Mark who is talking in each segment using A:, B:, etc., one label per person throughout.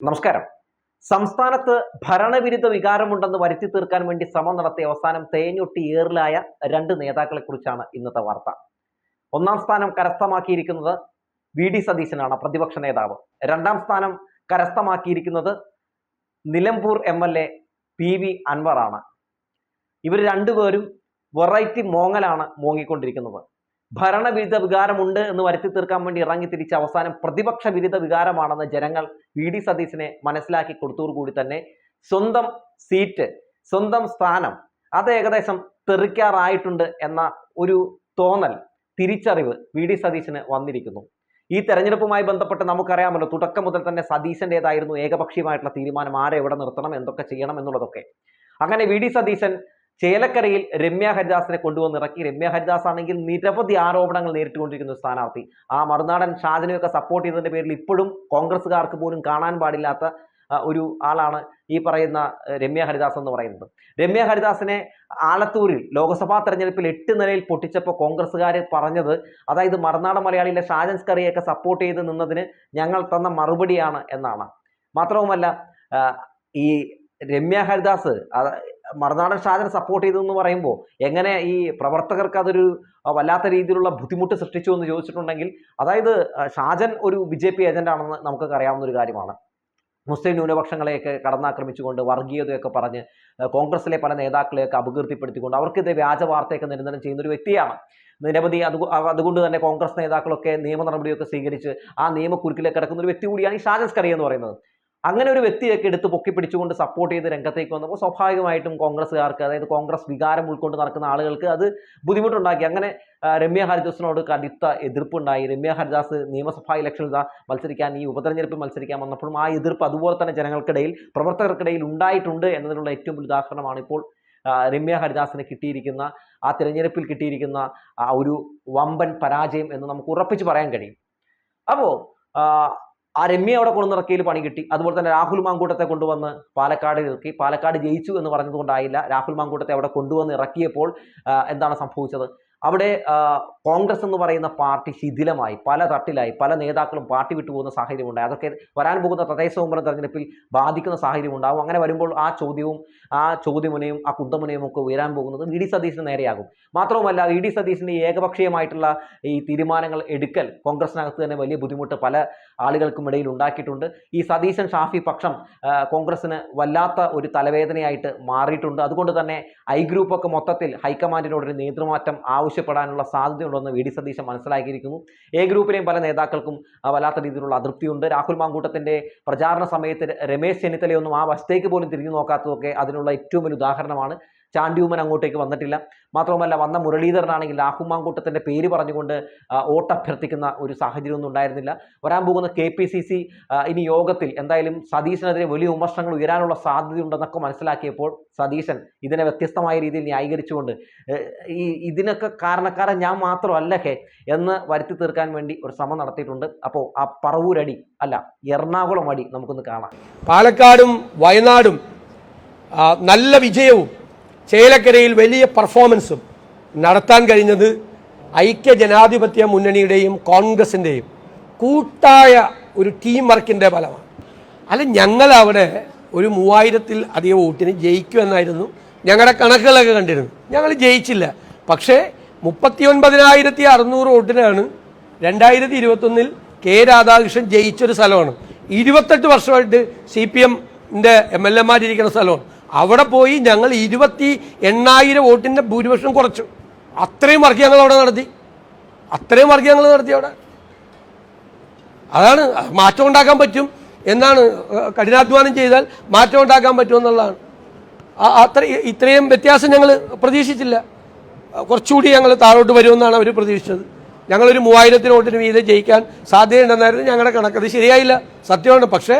A: നമസ്കാരം. സംസ്ഥാനത്ത് ഭരണവിരുദ്ധ വികാരമുണ്ടെന്ന് വരുത്തി തീർക്കാൻ വേണ്ടി ശ്രമം നടത്തിയ അവസാനം തേഞ്ഞൊട്ടി ഏറിലായ രണ്ട് നേതാക്കളെ കുറിച്ചാണ് ഇന്നത്തെ വാർത്ത. ഒന്നാം സ്ഥാനം കരസ്ഥമാക്കിയിരിക്കുന്നത് വി ഡി സതീശനാണ് പ്രതിപക്ഷ നേതാവ്. രണ്ടാം സ്ഥാനം കരസ്ഥമാക്കിയിരിക്കുന്നത് Nilambur M L A P V അൻവറാണ്. ഇവർ രണ്ടുപേരും വെറൈറ്റി മോങ്ങലാണ് മോങ്ങിക്കൊണ്ടിരിക്കുന്നത്. ഭരണവിരുദ്ധ വികാരമുണ്ട് എന്ന് വരുത്തി തീർക്കാൻ വേണ്ടി ഇറങ്ങി തിരിച്ച് അവസാനം പ്രതിപക്ഷ വിരുദ്ധ വികാരമാണെന്ന് ജനങ്ങൾ വി ഡി സതീശനെ മനസ്സിലാക്കി കൊടുത്തോടുകൂടി തന്നെ സ്വന്തം സീറ്റ് സ്വന്തം സ്ഥാനം അത് ഏകദേശം തെറിക്കാറായിട്ടുണ്ട് എന്ന ഒരു തോന്നൽ തിരിച്ചറിവ് വി ഡി സതീശന് വന്നിരിക്കുന്നു. ഈ തെരഞ്ഞെടുപ്പുമായി ബന്ധപ്പെട്ട് നമുക്കറിയാമല്ലോ തുടക്കം മുതൽ തന്നെ സതീശന്റെതായിരുന്നു ഏകപക്ഷീയമായിട്ടുള്ള തീരുമാനം ആരെ എവിടെ നിർത്തണം എന്തൊക്കെ ചെയ്യണം എന്നുള്ളതൊക്കെ. അങ്ങനെ വി ഡി സതീശൻ ചേലക്കരയിൽ രമ്യ ഹരിദാസിനെ കൊണ്ടുവന്ന് ഇറക്കി. രമ്യ ഹരിദാസ് ആണെങ്കിൽ നിരവധി ആരോപണങ്ങൾ നേരിട്ടുകൊണ്ടിരിക്കുന്ന സ്ഥാനാർത്ഥി. ആ മറുനാടൻ ഷാജനെയൊക്കെ സപ്പോർട്ട് ചെയ്തതിന്റെ പേരിൽ ഇപ്പോഴും കോൺഗ്രസ്സുകാർക്ക് പോലും കാണാൻ പാടില്ലാത്ത ഒരു ആളാണ് ഈ പറയുന്ന രമ്യ ഹരിദാസ് എന്ന് പറയുന്നത്. രമ്യ ഹരിദാസിനെ ആലത്തൂരിൽ ലോക്സഭാ തെരഞ്ഞെടുപ്പിൽ എട്ട് നിലയിൽ പൊട്ടിച്ചപ്പോൾ കോൺഗ്രസ്സുകാർ പറഞ്ഞത് അതായത് മറുനാടൻ മലയാളിയിലെ ഷാജൻ സ്കറിയൊക്കെ സപ്പോർട്ട് ചെയ്ത് നിന്നതിന് ഞങ്ങൾ തന്ന മറുപടിയാണ് എന്നാണ്. മാത്രവുമല്ല ഈ രമ്യ ഹരിദാസ് മറുനാടൻ ഷാജൻ സപ്പോർട്ട് ചെയ്തതെന്ന് പറയുമ്പോൾ എങ്ങനെ ഈ പ്രവർത്തകർക്ക് അതൊരു വല്ലാത്ത രീതിയിലുള്ള ബുദ്ധിമുട്ട് സൃഷ്ടിച്ചു എന്ന് ചോദിച്ചിട്ടുണ്ടെങ്കിൽ അതായത് ഷാജൻ ഒരു ബി ജെ പി ഏജന്റാണെന്ന് നമുക്കൊക്കെ അറിയാവുന്ന ഒരു കാര്യമാണ്. മുസ്ലിം ന്യൂനപക്ഷങ്ങളെയൊക്കെ കടന്നാക്രമിച്ചുകൊണ്ട് വർഗീയതയൊക്കെ പറഞ്ഞ് കോൺഗ്രസിലെ പല നേതാക്കളെയൊക്കെ അപകീർത്തിപ്പെടുത്തിക്കൊണ്ട് അവർക്കെതിരെ വ്യാജ വാർത്തയൊക്കെ നിരന്തരം ചെയ്യുന്ന ഒരു വ്യക്തിയാണ്. നിരവധി അത് അതുകൊണ്ട് തന്നെ കോൺഗ്രസ് നേതാക്കളൊക്കെ നിയമ നടപടിയൊക്കെ സ്വീകരിച്ച് ആ നിയമക്കുരുക്കിലേക്ക് കിടക്കുന്ന ഒരു വ്യക്തി കൂടിയാണ് ഈ ഷാജൻസ് സ്കറി എന്ന് പറയുന്നത്. അങ്ങനെ ഒരു വ്യക്തിയൊക്കെ എടുത്ത് പൊക്കി പിടിച്ചുകൊണ്ട് സപ്പോർട്ട് ചെയ്ത് രംഗത്തേക്ക് വന്നപ്പോൾ സ്വാഭാവികമായിട്ടും കോൺഗ്രസ്സുകാർക്ക് അതായത് കോൺഗ്രസ് വികാരം ഉൾക്കൊണ്ട് നടക്കുന്ന ആളുകൾക്ക് അത് ബുദ്ധിമുട്ടുണ്ടാക്കി. അങ്ങനെ രമ്യ ഹരിദാസിനോട് കടുത്ത എതിർപ്പുണ്ടായി. രമ്യ ഹരിദാസ് നിയമസഭാ ഇലക്ഷനിൽ മത്സരിക്കാൻ ഈ ഉപതെരഞ്ഞെടുപ്പിൽ മത്സരിക്കാൻ വന്നപ്പോഴും ആ എതിർപ്പ് അതുപോലെ തന്നെ ജനങ്ങൾക്കിടയിൽ പ്രവർത്തകർക്കിടയിൽ ഉണ്ടായിട്ടുണ്ട് എന്നതിനുള്ള ഏറ്റവും വലിയ ഉദാഹരണമാണ് ഇപ്പോൾ രമ്യ ഹരിദാസിന് കിട്ടിയിരിക്കുന്ന ആ തിരഞ്ഞെടുപ്പിൽ കിട്ടിയിരിക്കുന്ന ആ ഒരു വമ്പൻ പരാജയം എന്ന് നമുക്ക് ഉറപ്പിച്ച് പറയാൻ കഴിയും. അപ്പോൾ ആ രമ്യ അവിടെ കൊണ്ടുനിറക്കിയിൽ പണി കിട്ടി. അതുപോലെ തന്നെ രാഹുൽ മാങ്കൂട്ടത്തെ കൊണ്ടുവന്ന് പാലക്കാട് ഇറക്കി. പാലക്കാട് ജയിച്ചു എന്ന് പറഞ്ഞതുകൊണ്ടായില്ല. രാഹുൽ മാങ്കൂട്ടത്തെ അവിടെ കൊണ്ടുവന്ന് ഇറക്കിയപ്പോൾ എന്താണ് സംഭവിച്ചത്? അവിടെ കോൺഗ്രസ് എന്ന് പറയുന്ന പാർട്ടി ശിഥിലമായി പല തട്ടിലായി പല നേതാക്കളും പാർട്ടി വിട്ടുപോകുന്ന സാഹചര്യമുണ്ടായി. അതൊക്കെ വരാൻ പോകുന്ന തദ്ദേശ സ്വയംഭരണ തെരഞ്ഞെടുപ്പിൽ ബാധിക്കുന്ന സാഹചര്യം ഉണ്ടാവും അങ്ങനെ വരുമ്പോൾ ആ ചോദ്യവും ആ ചോദ്യമുനയും ആ കുന്തമുനയും ഒക്കെ ഉയരാൻ പോകുന്നത് വി ഡി സതീശന് നേരെയാകും. മാത്രവുമല്ല വി ഡി സതീശിന്റെ ഏകപക്ഷീയമായിട്ടുള്ള ഈ തീരുമാനങ്ങൾ എടുക്കൽ കോൺഗ്രസിനകത്ത് തന്നെ വലിയ ബുദ്ധിമുട്ട് പല ആളുകൾക്കും ഇടയിൽ ഉണ്ടാക്കിയിട്ടുണ്ട്. ഈ സതീശൻ ഷാഫി പക്ഷം കോൺഗ്രസിന് വല്ലാത്ത ഒരു തലവേദനയായിട്ട് മാറിയിട്ടുണ്ട്. അതുകൊണ്ട് തന്നെ ഐ ഗ്രൂപ്പൊക്കെ മൊത്തത്തിൽ ഹൈക്കമാൻഡിനോട് ഒരു നേതൃമാറ്റം ആവശ്യപ്പെടാനുള്ള സാധ്യതയുണ്ടെന്ന് വി ഡി സതീശൻ മനസ്സിലാക്കിയിരിക്കുന്നു. എ ഗ്രൂപ്പിലെയും പല നേതാക്കൾക്കും വല്ലാത്ത രീതിയിലുള്ള അതൃപ്തിയുണ്ട്. രാഹുൽ മാങ്കൂട്ടത്തിന്റെ പ്രചാരണ സമയത്ത് രമേശ് ചെന്നിത്തലയൊന്നും ആ വശത്തേക്ക് പോലും തിരിഞ്ഞു നോക്കാത്തതൊക്കെ അതിനുള്ള ഏറ്റവും വലിയ ഉദാഹരണമാണ്. ചാണ്ടിയുമ്മൻ അങ്ങോട്ടേക്ക് വന്നിട്ടില്ല. മാത്രവുമല്ല വന്ന മുരളീധരനാണെങ്കിൽ ലാഹുമാങ്കൂട്ടത്തിന്റെ പേര് പറഞ്ഞുകൊണ്ട് വോട്ടഭ്യർത്ഥിക്കുന്ന ഒരു സാഹചര്യമൊന്നും ഉണ്ടായിരുന്നില്ല. വരാൻ പോകുന്ന കെ ഇനി യോഗത്തിൽ എന്തായാലും സതീശനെതിരെ വലിയ വിമർശനങ്ങൾ ഉയരാനുള്ള സാധ്യതയുണ്ടെന്നൊക്കെ മനസ്സിലാക്കിയപ്പോൾ സതീശൻ ഇതിനെ വ്യത്യസ്തമായ രീതിയിൽ ന്യായീകരിച്ചുകൊണ്ട് ഈ ഇതിനൊക്കെ കാരണക്കാരൻ ഞാൻ മാത്രമല്ല ഹേ എന്ന് വരുത്തി തീർക്കാൻ വേണ്ടി ഒരു ശ്രമം നടത്തിയിട്ടുണ്ട്. അപ്പോൾ ആ പറവൂരടി അല്ല എറണാകുളം അടി നമുക്കൊന്ന് കാണാം.
B: പാലക്കാടും വയനാടും നല്ല വിജയവും ചേലക്കരയിൽ വലിയ പെർഫോമൻസും നടത്താൻ കഴിഞ്ഞത് ഐക്യ ജനാധിപത്യ മുന്നണിയുടെയും കോൺഗ്രസിന്റെയും കൂട്ടായ ഒരു ടീം വർക്കിന്റെ ഫലമാണ്. അല്ല ഞങ്ങൾ അവിടെ ഒരു മൂവായിരത്തിൽ അധികം വോട്ടിന് ജയിക്കുമെന്നായിരുന്നു ഞങ്ങളുടെ കണക്കുകളൊക്കെ കണ്ടിരുന്നു ഞങ്ങൾ ജയിച്ചില്ല. പക്ഷേ മുപ്പത്തി ഒൻപതിനായിരത്തി അറുന്നൂറ് വോട്ടിനാണ് രണ്ടായിരത്തി ഇരുപത്തൊന്നിൽ കെ രാധാകൃഷ്ണൻ ജയിച്ചൊരു സ്ഥലമാണ്. ഇരുപത്തെട്ട് വർഷമായിട്ട് സി പി എമ്മിന്റെ എം എൽ എമാരിരിക്കുന്ന സ്ഥലമാണ്. അവിടെ പോയി ഞങ്ങൾ ഇരുപത്തി എണ്ണായിരം വോട്ടിന്റെ ഭൂരിപക്ഷം കുറച്ചു. അത്രയും വർക്ക് ഞങ്ങൾ അവിടെ നടത്തി. അത്രയും വർക്ക് ഞങ്ങൾ നടത്തി അവിടെ. അതാണ് മാറ്റം ഉണ്ടാക്കാൻ പറ്റും എന്നാണ് കഠിനാധ്വാനം ചെയ്താൽ മാറ്റം ഉണ്ടാക്കാൻ പറ്റും എന്നുള്ളതാണ്. അത്ര ഇത്രയും വ്യത്യാസം ഞങ്ങൾ പ്രതീക്ഷിച്ചില്ല. കുറച്ചുകൂടി ഞങ്ങൾ താഴോട്ട് വരുമെന്നാണ് അവർ പ്രതീക്ഷിച്ചത്. ഞങ്ങളൊരു മൂവായിരത്തിന് വോട്ടിന് വീതം ജയിക്കാൻ സാധ്യതയുണ്ടെന്നായിരുന്നു ഞങ്ങളുടെ കണക്ക്. അത് ശരിയായില്ല. സത്യമാണ്. പക്ഷേ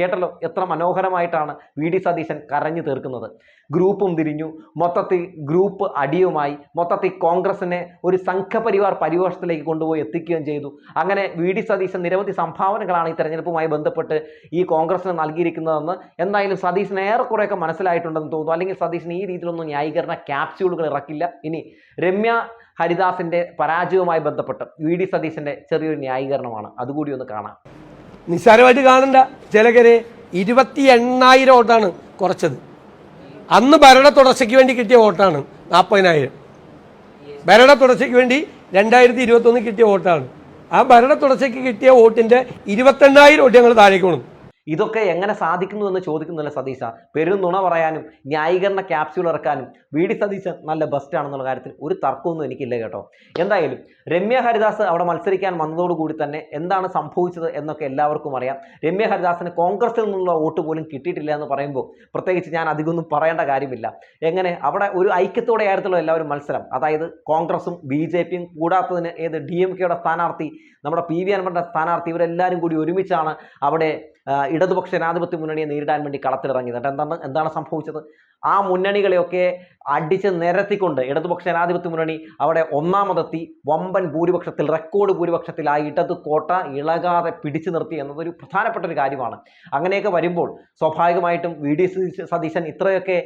A: കേട്ടല്ലോ എത്ര മനോഹരമായിട്ടാണ് വി ഡി സതീശൻ കരഞ്ഞു തീർക്കുന്നത്. ഗ്രൂപ്പും തിരിഞ്ഞു. മൊത്തത്തിൽ ഗ്രൂപ്പ് അടിയുമായി. മൊത്തത്തിൽ കോൺഗ്രസിനെ ഒരു സംഘപരിവാർ പരിവേഷത്തിലേക്ക് കൊണ്ടുപോയി എത്തിക്കുകയും ചെയ്തു. അങ്ങനെ വി ഡി സതീശൻ നിരവധി സംഭാവനകളാണ് ഈ തെരഞ്ഞെടുപ്പുമായി ബന്ധപ്പെട്ട് ഈ കോൺഗ്രസിന് നൽകിയിരിക്കുന്നതെന്ന് എന്തായാലും സതീശന് ഏറെക്കുറെയൊക്കെ മനസ്സിലായിട്ടുണ്ടെന്ന് തോന്നുന്നു. അല്ലെങ്കിൽ സതീശൻ ഈ രീതിയിലൊന്നും ന്യായീകരണ ക്യാപ്സ്യൂളുകൾ ഇറക്കില്ല. ഇനി രമ്യ ഹരിദാസിന്റെ പരാജയവുമായി ബന്ധപ്പെട്ട് വി ഡി സതീശന്റെ ചെറിയൊരു ന്യായീകരണമാണ്. അതുകൂടി ഒന്ന് കാണാം.
B: നിസ്സാരമായിട്ട് കാണണ്ട. ചിലകരെ ഇരുപത്തി എണ്ണായിരം വോട്ടാണ് കുറച്ചത്. അന്ന് ഭരണ തുടർച്ചയ്ക്ക് വേണ്ടി കിട്ടിയ വോട്ടാണ് നാൽപ്പതിനായിരം ഭരണ തുടർച്ചയ്ക്ക് വേണ്ടി രണ്ടായിരത്തി ഇരുപത്തൊന്ന് കിട്ടിയ വോട്ടാണ്. ആ ഭരണ തുടർച്ചയ്ക്ക് കിട്ടിയ വോട്ടിന്റെ ഇരുപത്തെണ്ണായിരം വോട്ട് ഞങ്ങൾ താഴേക്ക് കൊണ്ടു
A: ഇതൊക്കെ എങ്ങനെ സാധിക്കുന്നു എന്ന് ചോദിക്കുന്നില്ല സതീശ. പെരും നുണ പറയാനും ന്യായീകരണ ക്യാപ്സ്യൂൾ ഇറക്കാനും. വി ഡി സതീശൻ നല്ല ബെസ്റ്റ് ആണെന്നുള്ള കാര്യത്തിൽ ഒരു തർക്കമൊന്നും എനിക്കില്ല കേട്ടോ. എന്തായാലും രമ്യ ഹരിദാസ് അവിടെ മത്സരിക്കാൻ വന്നതോടുകൂടി തന്നെ എന്താണ് സംഭവിച്ചത് എന്നൊക്കെ എല്ലാവർക്കും അറിയാം. രമ്യ ഹരിദാസിന് കോൺഗ്രസിൽ നിന്നുള്ള വോട്ട് പോലും കിട്ടിയിട്ടില്ല എന്ന് പറയുമ്പോൾ പ്രത്യേകിച്ച് ഞാൻ അധികമൊന്നും പറയേണ്ട കാര്യമില്ല. എങ്ങനെ? അവിടെ ഒരു ഐക്യത്തോടെ ആയിരുന്നല്ലോ എല്ലാവരും മത്സരം. അതായത് കോൺഗ്രസും ബി ജെ പിയും കൂടാത്തതിന് ഏത് ഡി എം കെയുടെ സ്ഥാനാർത്ഥി നമ്മുടെ പി വി അൻവറിന്റെ സ്ഥാനാർത്ഥി ഇവരെല്ലാവരും കൂടി ഒരുമിച്ചാണ് അവിടെ ഇടതുപക്ഷ ജനാധിപത്യ മുന്നണിയെ നേരിടാൻ വേണ്ടി കളത്തിലിറങ്ങിയത്. എന്താണ് എന്താണ് സംഭവിച്ചത്? ആ മുന്നണികളെയൊക്കെ അടിച്ച് നിരത്തിക്കൊണ്ട് ഇടതുപക്ഷ ജനാധിപത്യ മുന്നണി അവിടെ ഒന്നാമതെത്തി. വമ്പൻ ഭൂരിപക്ഷത്തിൽ റെക്കോർഡ് ഭൂരിപക്ഷത്തിൽ ആ ഇടത് കോട്ട ഇളകാതെ പിടിച്ചു നിർത്തി എന്നതൊരു പ്രധാനപ്പെട്ട ഒരു കാര്യമാണ്. അങ്ങനെയൊക്കെ വരുമ്പോൾ സ്വാഭാവികമായിട്ടും വി. ഡി. സതീശൻ ഇത്രയൊക്കെ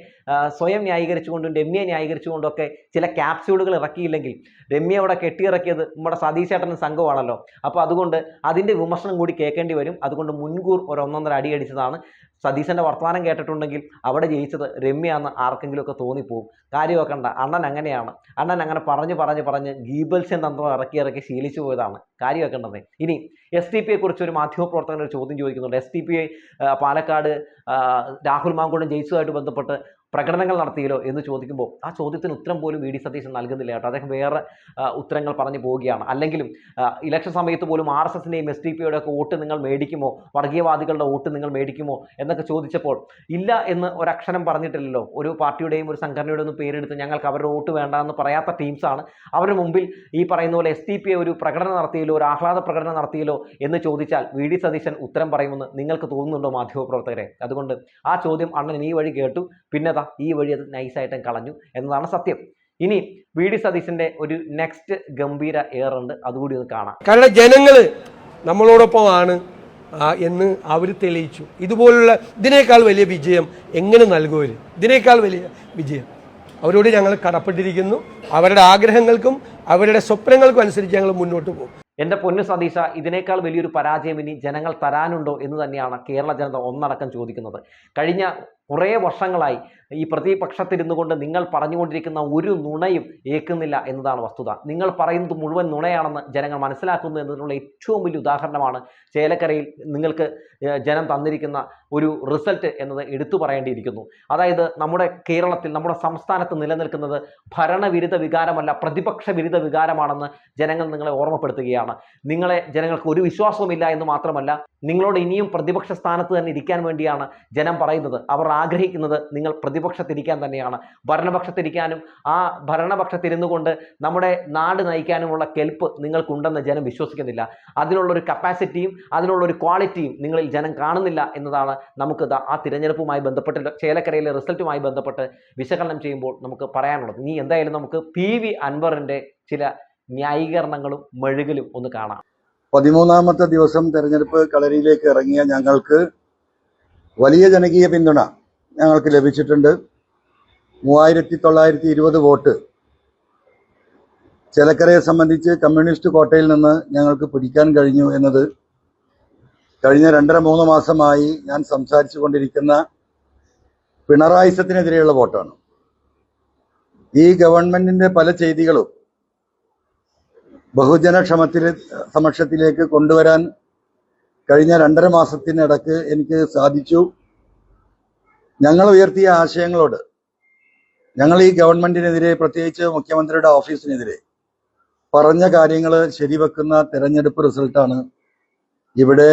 A: സ്വയം ന്യായീകരിച്ചുകൊണ്ടും രമ്യയെ ന്യായീകരിച്ചുകൊണ്ടൊക്കെ ചില ക്യാപ്സ്യൂളുകൾ ഇറക്കിയില്ലെങ്കിൽ രമ്യ അവിടെ കെട്ടിയിറക്കിയത് നമ്മുടെ സതീശേട്ടനും സംഘമാണല്ലോ അപ്പോൾ അതുകൊണ്ട് അതിന്റെ വിമർശനം കൂടി കേൾക്കേണ്ടി വരും. അതുകൊണ്ട് മുൻകൂർ ഒരു ഒന്നൊന്നര അടി അടിച്ചതാണ് സതീശന്റെ വർത്തമാനം കേട്ടിട്ടുണ്ടെങ്കിൽ അവിടെ ജയിച്ചത് രമ്യാന്ന് ആർക്കെങ്കിലുമൊക്കെ തോന്നിപ്പോവും. കാര്യം വെക്കണ്ട അണ്ണൻ അങ്ങനെയാണ്. അണ്ണൻ അങ്ങനെ പറഞ്ഞു പറഞ്ഞ് പറഞ്ഞ് ഗീബൽസ്യൻ തന്ത്രം ഇറക്കി ഇറക്കി ശീലിച്ചു പോയതാണ്. കാര്യം വെക്കേണ്ടത് ഇനി എസ് ടി പിയെ കുറിച്ച് ഒരു മാധ്യമപ്രവർത്തകൻ ഒരു ചോദ്യം ചോദിക്കുന്നുണ്ട്. S T P Palakkad Rahul Mankulam ജയിച്ചതുമായിട്ട് ബന്ധപ്പെട്ട് പ്രകടനങ്ങൾ നടത്തിയല്ലോ എന്ന് ചോദിക്കുമ്പോൾ ആ ചോദ്യത്തിന് ഉത്തരം പോലും വി ഡി സതീശൻ നൽകുന്നില്ല കേട്ടോ. അദ്ദേഹം വേറെ ഉത്തരങ്ങൾ പറഞ്ഞു പോവുകയാണ്. അല്ലെങ്കിലും ഇലക്ഷൻ സമയത്ത് പോലും ആർ എസ് എസിന്റെയും എസ് ഡി പിയുടെ ഒക്കെ വോട്ട് നിങ്ങൾ മേടിക്കുമോ? വർഗീയവാദികളുടെ വോട്ട് നിങ്ങൾ മേടിക്കുമോ? എന്നൊക്കെ ചോദിച്ചപ്പോൾ ഇല്ല എന്ന് ഒരക്ഷരം പറഞ്ഞിട്ടില്ലല്ലോ. ഒരു പാർട്ടിയുടെയും ഒരു സംഘടനയുടെ ഒന്നും പേരെടുത്ത് ഞങ്ങൾക്ക് അവരുടെ വോട്ട് വേണ്ട എന്ന് പറയാത്ത ടീംസാണ് അവരുടെ മുമ്പിൽ ഈ പറയുന്ന പോലെ എസ് ഡി പി ഒരു പ്രകടനം നടത്തിയല്ലോ ഒരു ആഹ്ലാദ പ്രകടനം നടത്തിയല്ലോ എന്ന് ചോദിച്ചാൽ വി ഡി സതീശൻ ഉത്തരം പറയുമെന്ന് നിങ്ങൾക്ക് തോന്നുന്നുണ്ടോ മാധ്യമപ്രവർത്തകരെ? അതുകൊണ്ട് ആ ചോദ്യം അണ്ണൻ ഈ വഴി കേട്ടു. പിന്നെ ഈ വഴി അത് നൈസായിട്ട് കളഞ്ഞു എന്നതാണ് സത്യം. ഇനി വി ഡി സതീശന്റെ ഒരു നെക്സ്റ്റ് ഗംഭീര എയർ ഉണ്ട്. അതുകൂടി ഒന്ന് കാണാം.
B: കാരണം ജനങ്ങൾ നമ്മളോടൊപ്പമാണ് എന്ന് അവർ തെളിയിച്ചു. ഇതുപോലുള്ള ഇതിനേക്കാൾ വലിയ വിജയം എങ്ങനെ നൽകുമോ ഇതിനേക്കാൾ വലിയ വിജയം. അവരോട് ഞങ്ങൾ കടപ്പെട്ടിരിക്കുന്നു. അവരുടെ ആഗ്രഹങ്ങൾക്കും അവരുടെ സ്വപ്നങ്ങൾക്കും അനുസരിച്ച് ഞങ്ങൾ മുന്നോട്ട് പോകും.
A: എന്റെ പൊന്നു സതീശ ഇതിനേക്കാൾ വലിയൊരു പരാജയം ഇനി ജനങ്ങൾ തരാനുണ്ടോ എന്ന് തന്നെയാണ് കേരള ജനത ഒന്നടക്കം ചോദിക്കുന്നത്. കഴിഞ്ഞ കുറേ വർഷങ്ങളായി ഈ പ്രതിപക്ഷത്തിരുന്നു കൊണ്ട് നിങ്ങൾ പറഞ്ഞുകൊണ്ടിരിക്കുന്ന ഒരു നുണയും ഏക്കുന്നില്ല എന്നതാണ് വസ്തുത. നിങ്ങൾ പറയുന്നത് മുഴുവൻ നുണയാണെന്ന് ജനങ്ങൾ മനസ്സിലാക്കുന്നു എന്നതിനുള്ള ഏറ്റവും വലിയ ഉദാഹരണമാണ് ചേലക്കരയിൽ നിങ്ങൾക്ക് ജനം തന്നിരിക്കുന്ന ഒരു റിസൾട്ട് എന്നത് എടുത്തു പറയേണ്ടിയിരിക്കുന്നു. അതായത് നമ്മുടെ കേരളത്തിൽ നമ്മുടെ സംസ്ഥാനത്ത് നിലനിൽക്കുന്നത് ഭരണവിരുദ്ധ വികാരമല്ല പ്രതിപക്ഷ വിരുദ്ധ വികാരമാണെന്ന് ജനങ്ങൾ നിങ്ങളെ ഓർമ്മപ്പെടുത്തുകയാണ്. നിങ്ങളെ ജനങ്ങൾക്ക് ഒരു വിശ്വാസവുമില്ല എന്ന് മാത്രമല്ല നിങ്ങളോട് ഇനിയും പ്രതിപക്ഷ സ്ഥാനത്ത് തന്നെ ഇരിക്കാൻ വേണ്ടിയാണ് ജനം പറയുന്നത്. അവർ ആഗ്രഹിക്കുന്നത് നിങ്ങൾ പ്രതിപക്ഷത്തിരിക്കാൻ തന്നെയാണ്. ഭരണപക്ഷത്തിരിക്കാനും ആ ഭരണപക്ഷത്തിരുന്നു കൊണ്ട് നമ്മുടെ നാട് നയിക്കാനുമുള്ള കെൽപ്പ് നിങ്ങൾക്കുണ്ടെന്ന് ജനം വിശ്വസിക്കുന്നില്ല. അതിനുള്ളൊരു കപ്പാസിറ്റിയും അതിനുള്ളൊരു ക്വാളിറ്റിയും നിങ്ങളിൽ ജനം കാണുന്നില്ല എന്നതാണ് നമുക്ക് ആ തിരഞ്ഞെടുപ്പുമായി ബന്ധപ്പെട്ട് ചേലക്കരയിലെ റിസൾട്ടുമായി ബന്ധപ്പെട്ട് വിശകലനം ചെയ്യുമ്പോൾ നമുക്ക് പറയാനുള്ളത്. ഇനി എന്തായാലും നമുക്ക് പി വി അൻവറിന്റെ ചില ന്യായീകരണങ്ങളും മെഴുകലും ഒന്ന് കാണാം.
C: പതിമൂന്നാമത്തെ ദിവസം തെരഞ്ഞെടുപ്പ് കളരിയിലേക്ക് ഇറങ്ങിയ ഞങ്ങൾക്ക് വലിയ ജനകീയ പിന്തുണ. ഞങ്ങൾക്ക് ലഭിച്ചിട്ടുണ്ട് മൂവായിരത്തി തൊള്ളായിരത്തി ഇരുപത് വോട്ട്. ചേലക്കരയെ സംബന്ധിച്ച് കമ്മ്യൂണിസ്റ്റ് കോട്ടയിൽ നിന്ന് ഞങ്ങൾക്ക് പിടിക്കാൻ കഴിഞ്ഞു എന്നത് കഴിഞ്ഞ രണ്ടര മൂന്ന് മാസമായി ഞാൻ സംസാരിച്ചു കൊണ്ടിരിക്കുന്ന പിണറായിസത്തിനെതിരെയുള്ള വോട്ടാണ്. ഈ ഗവൺമെന്റിന്റെ പല ചെയ്തികളും ബഹുജനക്ഷമത്തിൽ സമക്ഷത്തിലേക്ക് കൊണ്ടുവരാൻ കഴിഞ്ഞ രണ്ടര മാസത്തിനിടക്ക് എനിക്ക് സാധിച്ചു. ഞങ്ങൾ ഉയർത്തിയ ആശയങ്ങളോട് ഞങ്ങൾ ഈ ഗവൺമെന്റിനെതിരെ പ്രത്യേകിച്ച് മുഖ്യമന്ത്രിയുടെ ഓഫീസിനെതിരെ പറഞ്ഞ കാര്യങ്ങൾ ശരിവെക്കുന്ന തെരഞ്ഞെടുപ്പ് റിസൾട്ടാണ് ഇവിടെ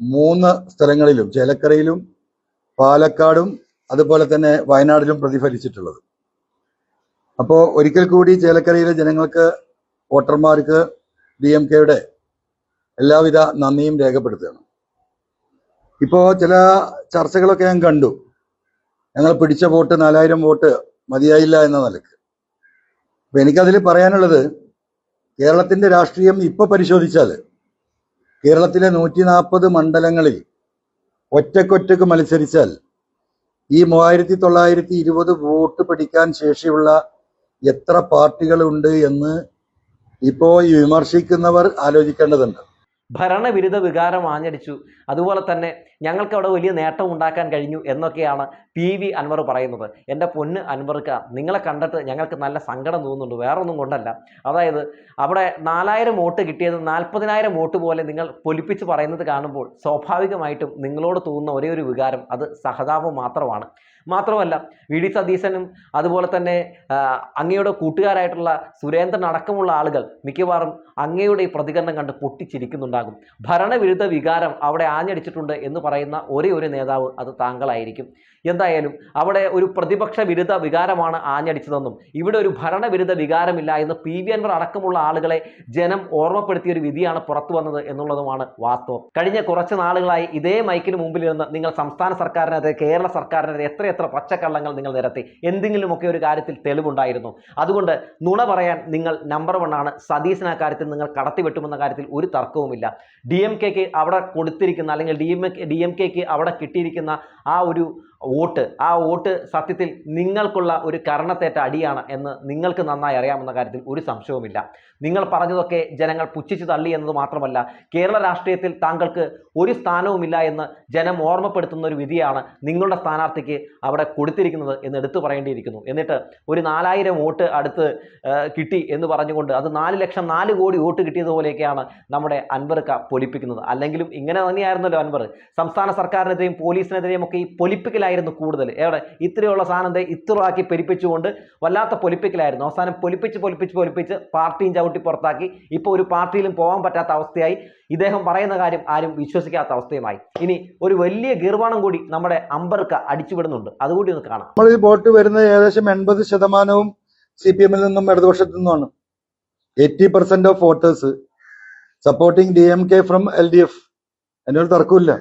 C: മൂന്ന് സ്ഥലങ്ങളിലും ചേലക്കരയിലും പാലക്കാടും അതുപോലെ തന്നെ വയനാടിലും പ്രതിഫലിച്ചിട്ടുള്ളത്. അപ്പോൾ ഒരിക്കൽ കൂടി ചേലക്കരയിലെ ജനങ്ങൾക്ക് വോട്ടർമാർക്ക് ഡി എം കെയുടെ എല്ലാവിധ നന്ദിയും രേഖപ്പെടുത്തുകയാണ്. ഇപ്പോൾ ചില ചർച്ചകളൊക്കെ ഞാൻ കണ്ടു. ഞങ്ങൾ പിടിച്ച വോട്ട് നാലായിരം വോട്ട് മതിയായില്ല എന്ന നിലയ്ക്ക്. അപ്പൊ എനിക്കതിൽ പറയാനുള്ളത് കേരളത്തിന്റെ രാഷ്ട്രീയം ഇപ്പോൾ പരിശോധിച്ചാൽ കേരളത്തിലെ നൂറ്റി നാൽപ്പത് മണ്ഡലങ്ങളിൽ ഒറ്റക്കൊറ്റക്ക് മത്സരിച്ചാൽ ഈ മൂവായിരത്തി തൊള്ളായിരത്തി ഇരുപത് വോട്ട് പിടിക്കാൻ ശേഷിയുള്ള എത്ര പാർട്ടികളുണ്ട് എന്ന് ഇപ്പോൾ ഈ വിമർശിക്കുന്നവർ ആലോചിക്കേണ്ടതുണ്ട്.
A: ഭരണവിരുദ്ധ വികാരം ആഞ്ഞടിച്ചു. അതുപോലെ തന്നെ ഞങ്ങൾക്ക് അവിടെ വലിയ നേട്ടം ഉണ്ടാക്കാൻ കഴിഞ്ഞു എന്നൊക്കെയാണ് പി വി അൻവർ പറയുന്നത്. എന്റെ പൊന്ന് അൻവർക്ക നിങ്ങളെ കണ്ടിട്ട് ഞങ്ങൾക്ക് നല്ല സങ്കടം തോന്നുന്നുണ്ട്. വേറൊന്നും കൊണ്ടല്ല. അതായത് അവിടെ നാലായിരം വോട്ട് കിട്ടിയത് നാൽപ്പതിനായിരം വോട്ട് പോലെ നിങ്ങൾ പൊലിപ്പിച്ച് പറയുന്നത് കാണുമ്പോൾ സ്വാഭാവികമായിട്ടും നിങ്ങളോട് തോന്നുന്ന ഒരേ ഒരു വികാരം അത് സഹതാപം മാത്രമാണ്. മാത്രമല്ല വി ഡി സതീശനും അതുപോലെ തന്നെ അങ്ങയുടെ കൂട്ടുകാരായിട്ടുള്ള സുരേന്ദ്രൻ അടക്കമുള്ള ആളുകൾ മിക്കവാറും അങ്ങയുടെ ഈ പ്രതികരണം കണ്ട് പൊട്ടിച്ചിരിക്കുന്നുണ്ടാകും. ഭരണവിരുദ്ധ വികാരം അവിടെ ആഞ്ഞടിച്ചിട്ടുണ്ട് എന്ന് പറയുന്ന ഒരേ ഒരു നേതാവ് അത് താങ്കളായിരിക്കും. എന്തായാലും അവിടെ ഒരു പ്രതിപക്ഷ വിരുദ്ധ വികാരമാണ് ആഞ്ഞടിച്ചതെന്നും ഇവിടെ ഒരു ഭരണവിരുദ്ധ വികാരമില്ല എന്ന് പി വി അൻവർ അടക്കമുള്ള ആളുകളെ ജനം ഓർമ്മപ്പെടുത്തിയ ഒരു വിധിയാണ് പുറത്തു വന്നത് എന്നുള്ളതുമാണ് വാസ്തവം. കഴിഞ്ഞ കുറച്ച് നാളുകളായി ഇതേ മൈക്കിന് മുമ്പിൽ നിന്ന് നിങ്ങൾ സംസ്ഥാന സർക്കാരിനെതിരെ കേരള സർക്കാരിനെതിരെ എത്രയെത്ര പച്ചക്കള്ളങ്ങൾ നിങ്ങൾ നിരത്തി? എന്തെങ്കിലുമൊക്കെ ഒരു കാര്യത്തിൽ തെളിവുണ്ടായിരുന്നു. അതുകൊണ്ട് നുണ പറയാൻ നിങ്ങൾ നമ്പർ വൺ ആണ്. സതീശൻ ആ കാര്യത്തിൽ നിങ്ങൾ കടത്തിവെട്ടുമെന്ന കാര്യത്തിൽ ഒരു തർക്കവുമില്ല. ഡി എം കെക്ക് അവിടെ കൊടുത്തിരിക്കുന്ന അല്ലെങ്കിൽ ഡി എം ഡി എം കെക്ക് അവിടെ കിട്ടിയിരിക്കുന്ന ആ ഒരു വോട്ട്. ആ വോട്ട് സത്യത്തിൽ നിങ്ങൾക്കുള്ള ഒരു കരണത്തേറ്റ അടിയാണ് എന്ന് നിങ്ങൾക്ക് നന്നായി അറിയാമെന്ന കാര്യത്തിൽ ഒരു സംശയവുമില്ല. നിങ്ങൾ പറഞ്ഞതൊക്കെ ജനങ്ങൾ പുച്ഛിച്ചു തള്ളി എന്നത് മാത്രമല്ല കേരള രാഷ്ട്രീയത്തിൽ താങ്കൾക്ക് ഒരു സ്ഥാനവുമില്ല എന്ന് ജനം ഓർമ്മപ്പെടുത്തുന്ന ഒരു വിധിയാണ് നിങ്ങളുടെ സ്ഥാനാർത്ഥിക്ക് അവിടെ കൊടുത്തിരിക്കുന്നത് എന്ന് എടുത്തു പറയേണ്ടിയിരിക്കുന്നു. എന്നിട്ട് ഒരു നാലായിരം വോട്ട് അടുത്ത് കിട്ടി എന്ന് പറഞ്ഞുകൊണ്ട് അത് നാല് ലക്ഷം നാല് കോടി വോട്ട് കിട്ടിയതുപോലെയൊക്കെയാണ് നമ്മുടെ അൻവർക്ക പൊലിപ്പിക്കുന്നത്. അല്ലെങ്കിലും ഇങ്ങനെ തന്നെയായിരുന്നല്ലോ അൻവർ. സംസ്ഥാന സർക്കാരിനെതിരെയും പോലീസിനെതിരെയും ഒക്കെ ഈ പൊലിപ്പിക്കലായിരുന്നു കൂടുതൽ. എവിടെ? ഇത്രയുള്ള ഇത്ര ആക്കി പെരിപ്പിച്ചുകൊണ്ട് വല്ലാത്ത പൊലിപ്പിക്കലായിരുന്നു. അവസാനം പൊലിപ്പിച്ച് പൊലിപ്പിച്ച് പൊലിപ്പിച്ച് പാർട്ടിയും ചവിട്ടി പുറത്താക്കി. ഇപ്പോൾ ഒരു പാർട്ടിയിലും പോകാൻ പറ്റാത്ത അവസ്ഥയായി. ഇദ്ദേഹം പറയുന്ന കാര്യം ആരും വിശ്വസിക്കാത്ത അവസ്ഥയുമായി. ഇനി ഒരു വലിയ ഗീർവാണം കൂടി നമ്മുടെ അമ്പർക്ക അടിച്ചുവിടുന്നുണ്ട്. അതുകൂടി ഒന്ന് കാണാം.
C: നമ്മൾ ഈ വോട്ട് വരുന്ന ഏകദേശം എൺപത് ശതമാനവും സി പി എമ്മിൽ നിന്നും ഇടതുപക്ഷത്തു നിന്നുമാണ്. Eighty percent of voters supporting D M K from L D F അതിനൊരു തർക്കമില്ല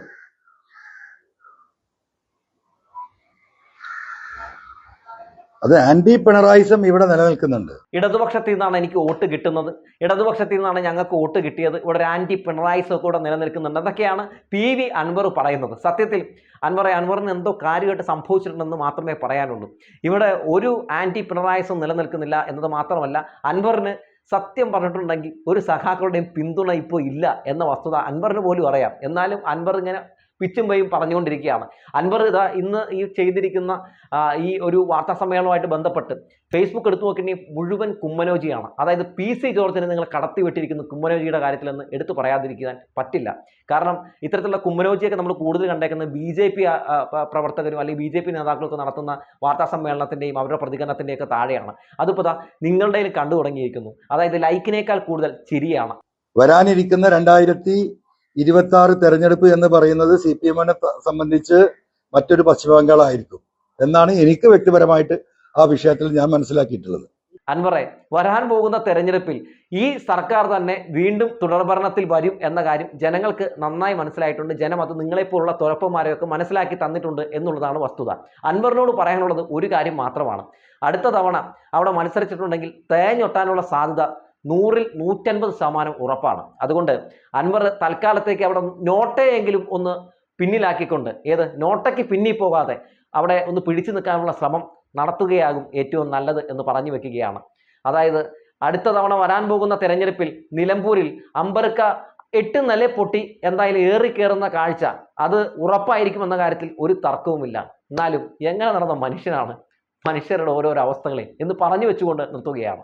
C: അത് ആന്റി പിണറായിസം ഇവിടെ നിലനിൽക്കുന്നുണ്ട്.
A: ഇടതുപക്ഷത്തിൽ നിന്നാണ് എനിക്ക് വോട്ട് കിട്ടുന്നത്. ഇടതുപക്ഷത്തിൽ നിന്നാണ് ഞങ്ങൾക്ക് വോട്ട് കിട്ടിയത്. ഇവിടെ ഒരു ആന്റി പിണറായിസം ഒക്കെ നിലനിൽക്കുന്നുണ്ട്. എന്നൊക്കെയാണ് പി വി അൻവർ പറയുന്നത്. സത്യത്തിൽ അൻവറെ അൻവറിന് എന്തോ കാര്യമായിട്ട് സംഭവിച്ചിട്ടുണ്ടെന്ന് മാത്രമേ പറയാനുള്ളൂ. ഇവിടെ ഒരു ആന്റി പിണറായിസം നിലനിൽക്കുന്നില്ല എന്നത് മാത്രമല്ല അൻവറിന് സത്യം പറഞ്ഞിട്ടുണ്ടെങ്കിൽ ഒരു സഖാക്കളുടെയും പിന്തുണ ഇപ്പോൾ ഇല്ല എന്ന വസ്തുത അൻവറിന് പോലും അറിയാം. എന്നാലും അൻവർ ഇങ്ങനെ പിച്ചും പയും പറഞ്ഞുകൊണ്ടിരിക്കുകയാണ്. അൻവർ ഇതാ ഇന്ന് ഈ ചെയ്തിരിക്കുന്ന ഈ ഒരു വാർത്താ സമ്മേളനവുമായിട്ട് ബന്ധപ്പെട്ട് ഫേസ്ബുക്ക് എടുത്തു നോക്കിയിട്ടുണ്ടെങ്കിൽ മുഴുവൻ കുമ്മനോജിയാണ്. അതായത് പി സി ജോർജിനെ നിങ്ങൾ കടത്തിവിട്ടിരിക്കുന്ന കുമ്മനോജിയുടെ കാര്യത്തിലെന്ന് എടുത്തു പറയാതിരിക്കാൻ പറ്റില്ല. കാരണം ഇത്തരത്തിലുള്ള കുമ്മനോജിയൊക്കെ നമ്മൾ കൂടുതൽ കണ്ടേക്കുന്നത് ബി ജെ പി പ്രവർത്തകരും അല്ലെങ്കിൽ ബി ജെ പി നേതാക്കളൊക്കെ നടത്തുന്ന വാർത്താ സമ്മേളനത്തിന്റെയും അവരുടെ പ്രതികരണത്തിന്റെയും ഒക്കെ താഴെയാണ്. അതിപ്പോൾ ഇതാ നിങ്ങളുടെ കണ്ടു തുടങ്ങിയിരിക്കുന്നു. അതായത് ലൈക്കിനേക്കാൾ കൂടുതൽ ചിരിയാണ്.
C: വരാനിരിക്കുന്ന രണ്ടായിരത്തി ഇരുപത്തി ആറ് തെരഞ്ഞെടുപ്പ് എന്ന് പറയുന്നത് സി പി എമ്മിനെ സംബന്ധിച്ച് മറ്റൊരു പശ്ചിമബംഗാളായിരിക്കും എന്നാണ് എനിക്ക് വ്യക്തിപരമായിട്ട് ആ വിഷയത്തിൽ ഞാൻ മനസ്സിലാക്കിയിട്ടുള്ളത്.
A: അൻവറെ വരാൻ പോകുന്ന തെരഞ്ഞെടുപ്പിൽ ഈ സർക്കാർ തന്നെ വീണ്ടും തുടർഭരണത്തിൽ വരും എന്ന കാര്യം ജനങ്ങൾക്ക് നന്നായി മനസ്സിലായിട്ടുണ്ട്. ജനം അത് നിങ്ങളെപ്പോലുള്ള തുറപ്പന്മാരെയൊക്കെ മനസ്സിലാക്കി തന്നിട്ടുണ്ട് എന്നുള്ളതാണ് വസ്തുത. അൻവറിനോട് പറയാനുള്ളത് ഒരു കാര്യം മാത്രമാണ്. അടുത്ത തവണ അവിടെ മത്സരിച്ചിട്ടുണ്ടെങ്കിൽ തേഞ്ഞൊട്ടാനുള്ള സാധ്യത നൂറിൽ നൂറ്റൻപത് ശതമാനം ഉറപ്പാണ്. അതുകൊണ്ട് അൻവർ തൽക്കാലത്തേക്ക് അവിടെ നോട്ടയെങ്കിലും ഒന്ന് പിന്നിലാക്കിക്കൊണ്ട് ഏത്? നോട്ടയ്ക്ക് പിന്നിൽ പോകാതെ അവിടെ ഒന്ന് പിടിച്ചു നിൽക്കാനുള്ള ശ്രമം നടത്തുകയാകും ഏറ്റവും നല്ലത് എന്ന് പറഞ്ഞു വെക്കുകയാണ്. അതായത് അടുത്ത തവണ വരാൻ പോകുന്ന തെരഞ്ഞെടുപ്പിൽ നിലമ്പൂരിൽ അമ്പരക്ക എട്ട് നില പൊട്ടി എന്തായാലും ഏറിക്കയറുന്ന കാഴ്ച അത് ഉറപ്പായിരിക്കും എന്ന കാര്യത്തിൽ ഒരു തർക്കവുമില്ല. എന്നാലും എങ്ങനെ നടന്ന മനുഷ്യനാണ് മനുഷ്യരുടെ ഓരോരോ അവസ്ഥകളെ എന്ന് പറഞ്ഞു വെച്ചുകൊണ്ട് നിർത്തുകയാണ്.